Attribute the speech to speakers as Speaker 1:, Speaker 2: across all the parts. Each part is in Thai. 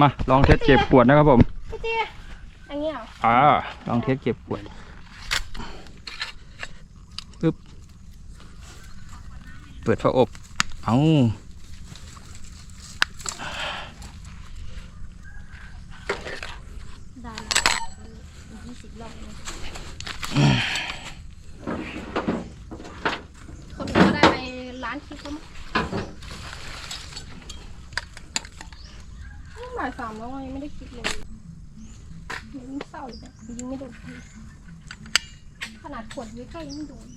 Speaker 1: มาลองเทสเก็บขวดนะครับผม
Speaker 2: พี่เตี้ยอันนี้เหรอ
Speaker 1: อ่าลองเทสเก็บขวดปึ๊บเปิดฝาอบ เอา
Speaker 2: ได้ยี่สิบรอบเลยคนอื่นก็ได้ไปร้านคิดเขามั้ง บ่ายสามแล้วอะยังไม่ได้คิดเลยยังเศร้าอีกยังไม่โดนขนาดขวดอยู่ใกล้ยังไม่โดน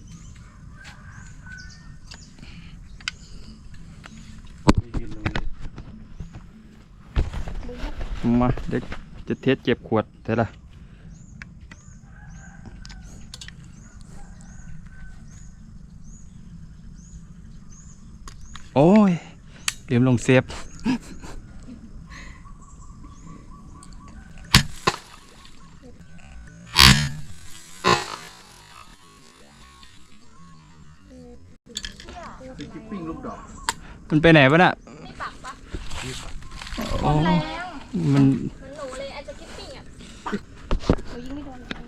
Speaker 1: มาเด็กจะเทสเก็บขวดเท่าไหร่โอ้ยลืมลงเซฟ
Speaker 3: เป็นคิปปิ้งลูกดอก
Speaker 1: มันไปไหนวะน่ะ
Speaker 2: ไม่ปักปะ
Speaker 1: โอ้
Speaker 2: แรง
Speaker 1: มัน
Speaker 2: เหมือนหนูเลยไอ้จะคิปปิ้งอะหนูยิงไม่โดนเลย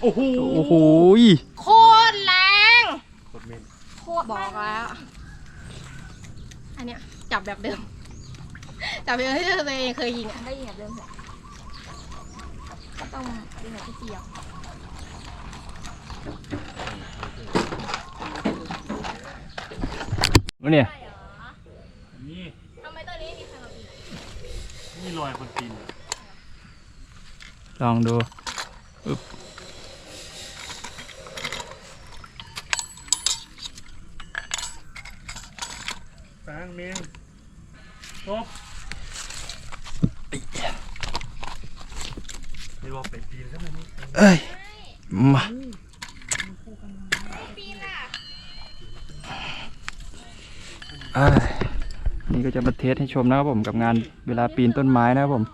Speaker 3: โอ้โห
Speaker 1: โอ้โหย
Speaker 2: โคตรแรง
Speaker 3: โคตรเมน
Speaker 2: โคตรบอกแล้วอันเนี้ยจับแบบเดิม จับแบบที่ตัวเองเคยยิงอะได้ยิงแบบเดิมเหรอ ก็ต้องยิงแบบที่เดียว
Speaker 1: เนี่ย
Speaker 3: นี่
Speaker 2: ทำไมตอนนี้มีใครมาปีน
Speaker 3: นี่รอยคนปีน
Speaker 1: ลองดู
Speaker 3: สร้างเมนจบ ไม่บอกไปปีนก็มันนี่
Speaker 1: เอ้ย มา
Speaker 2: ปีนล่ะ
Speaker 1: เอ้ยนี่ก็จะมาเทสให้ชมนะครับผมกับงานเวลาปีนต้นไม้นะครับผม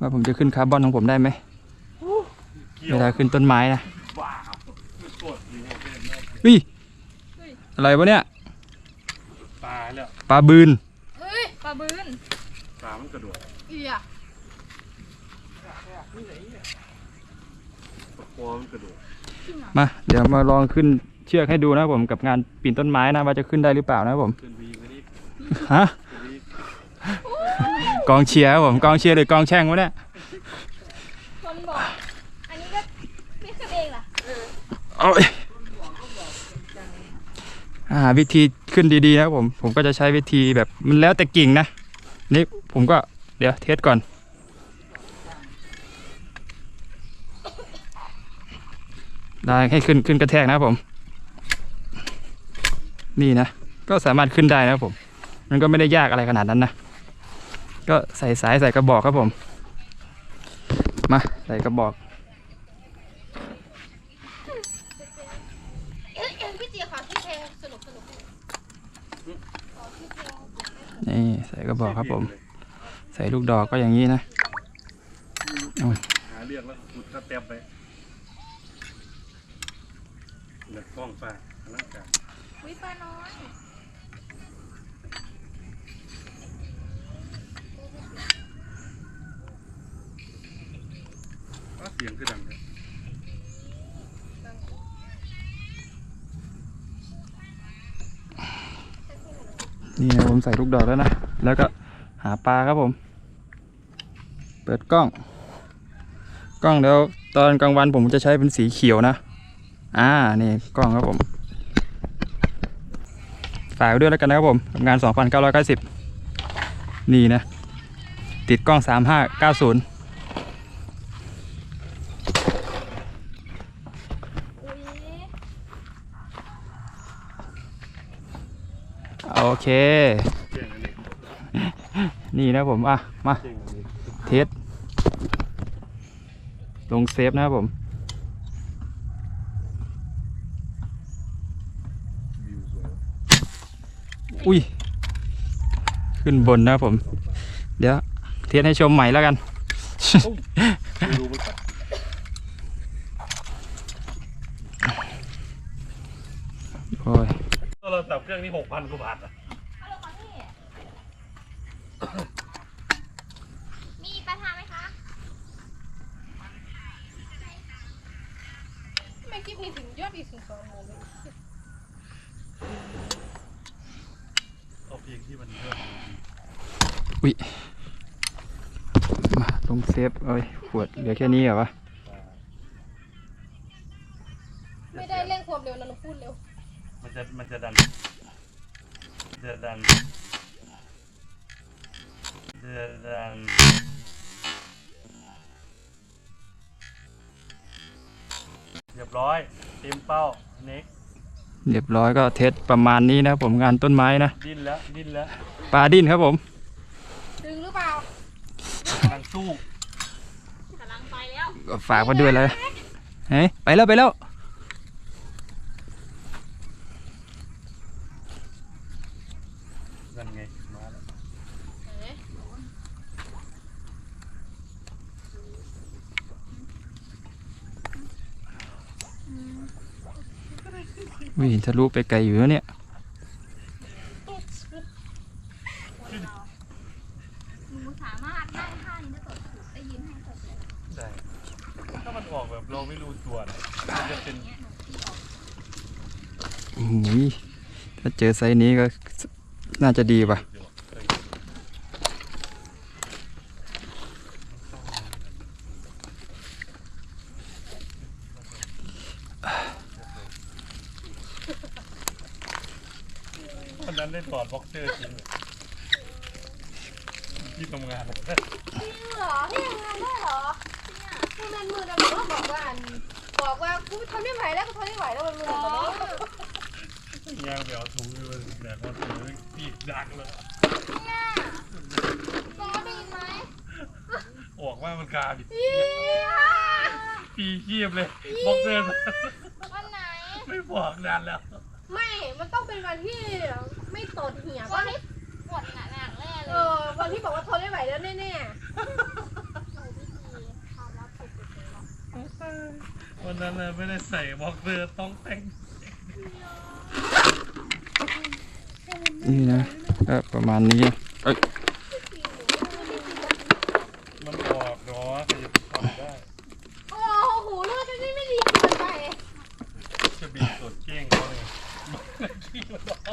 Speaker 1: ว่าผมจะขึ้นคาร์บอนของผมได้ไหม
Speaker 3: เกี่ย
Speaker 1: เว
Speaker 3: ว
Speaker 1: ลาขึ้นต้นไม้นะ
Speaker 3: ว้าวกดอยู่เนี่ยเป็นแม่
Speaker 1: วิอะไรวะเนี่ย
Speaker 3: ปลาแล้ว
Speaker 1: ปลาบืน
Speaker 2: เฮ้ยปลาบืน
Speaker 3: ปลามันกระโดด
Speaker 2: เอีย
Speaker 3: ตะ คอมันกระโดด
Speaker 1: มาเดี๋ยวมาลองขึ้นเชือกให้ดูนะครับผมกับงานปีนต้นไม้นะว่าจะขึ้นได้หรือเปล่านะครับผม
Speaker 3: ขึ้นวีกันนี่
Speaker 1: ฮะ
Speaker 3: ขึ้นวี
Speaker 1: กองเชียร์ครับผมกองเชียร์หรือกองแช่งวะเนี่ย
Speaker 2: คนบอกอันนี้ก็พี่ขึ้นเองล่ะ
Speaker 1: เอาอ่าวิธีขึ้นดีๆนะครับผมผมก็จะใช้วิธีแบบมันแล้วแต่กิ่งนะนี่ผมก็เดี๋ยวเทสก่อน ได้ให้ขึ้นขึ้นกระแทกนะครับผม นี่นะ ก็สามารถขึ้นได้นะครับผม มันก็ไม่ได้ยากอะไรขนาดนั้นนะ ก็ใส่สายใส่กระบอกครับผม มาใส่กระบอก
Speaker 2: นี่
Speaker 1: ใส่กระบอกครับผม ใส่ลูกดอกก็อย่างนี้นะ
Speaker 3: หาเรื่องแล้วขุดก็เต็มไป เลือกล้องฟ้าอลังการ
Speaker 2: วิปลาน้อย
Speaker 3: อ้าเสียงคือดังเลย
Speaker 1: นี่นะผมใส่ลูกดอกแล้วนะ แล้วก็หาปลาครับผม เปิดกล้อง กล้องเดี๋ยวตอนกลางวันผมจะใช้เป็นสีเขียวนะ อ่านี่กล้องครับผมฝากด้วยแล้วกันนะครับผมกับงาน 2,990 นี่นะ ติดกล้อง 3590 โอเค
Speaker 3: เสียงอันนี้
Speaker 1: นี่นะผมอะ มา
Speaker 3: เท
Speaker 1: ส ลงเซฟนะครับผม
Speaker 3: วิวสวย
Speaker 1: อุ้ย ขึ้นบนนะครับผม เดี๋ยว เทสให้ชมใหม่แล้วกัน
Speaker 3: ไม่รู้มันกัด
Speaker 1: โอ้ย
Speaker 3: โทรศัพท์เครื่องนี้หกพันกว่าบาทอะ
Speaker 2: ฮัลโหลค่ะพี่มีปลาทาไหมคะทำไมคลิปนี้ถึงยอดอีกถึงสองโมงเลย
Speaker 3: เอาเพลงที่มันเริ่ม
Speaker 1: อุ้ยมาลงเซฟเอ้ยขวดเหลือแค่นี้เหรอวะ
Speaker 2: ไม่ได้เร่งความเร็วนะหนูพูดเร็ว
Speaker 3: มันจะมันจะดันมันจะดันจะดันเรียบร้อยเต็มเป้าเน็ก
Speaker 1: เรียบร้อยก็เทสประมาณนี้นะผมงานต้นไม้นะ
Speaker 3: ดิ้นแล้วดิ้นแล้ว
Speaker 1: ปลาดิ้นครับผม
Speaker 2: ดึงหรือเปล่ากำ
Speaker 3: ลังสู้
Speaker 2: กำลังไปแล้ว
Speaker 1: ก็ฝากมาด้วยเลยเฮ้ยไปแล้วไปแล้ว
Speaker 3: นั่นไงมาแล้ว
Speaker 2: เอ๊ะ
Speaker 1: วิ่งทะลุไปไกลอยู่แล้วเนี่ย
Speaker 2: หนูสามารถนั่งท่านี้ได้ตดถูกได้ยินให้ตดเลย
Speaker 3: ได้ถ้ามันออกแบบเราไม่รู้ตัวนะมันจะเป็น
Speaker 2: เนี้ยหนูที่ออก
Speaker 1: โอ้ยถ้าเจอไซส์นี้ก็น่าจะดีป่ะ
Speaker 3: วันนั้นได้ถอดบ็อกเซอร์จริงเลยที่ทำงาน
Speaker 2: จริงเหรอพี่ทำงานได้เหรอเนี่ยคือมันมือดำก็บอกว่าอันบอกว่ากูทนไม่ไหวแล้วกูทนไม่ไหวแล้วมันมือดำแบบนี้
Speaker 3: ยางเดี๋ยวถุงเลยแต่พอถือปีกดังเลย
Speaker 2: เนี่ยแกได้ยินไหม
Speaker 3: ออกว่ามันกาดิ
Speaker 2: เหี้ย
Speaker 3: ปีเคียบเลยบ็อกเซอร์
Speaker 2: วันไหน
Speaker 3: ไม่บอกนานแล้ว
Speaker 2: ไม่ มันต้องเป็นวันที่ไม่ตดเหี่ยวันที่ปวดหนักหนักแน่เลยเออวันที่บอกว่าทนไม่ไหวแล้วแน่
Speaker 3: วันนั้นน่ะไม่ได้ใส่บ็อกเซอร์ต้องแต่ง
Speaker 1: นี่นะก็ประมาณนี้เอ้ย
Speaker 3: มันออกเนาะใครจะไปทำได้
Speaker 2: ๆโอ้โหเลือดฉันนี่ไม่ดีเกินไป
Speaker 3: จะบีบสดเก้งเขาเลย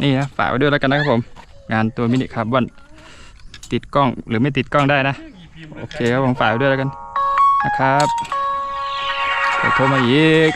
Speaker 1: นี่นะฝากไว้ด้วยแล้วกันนะครับผม งานตัวมินิคาร์บอนติดกล้องหรือไม่ติดกล้องได้นะ โอเคครับผมฝากไว้ด้วยแล้วกันนะครับโทรมาอีก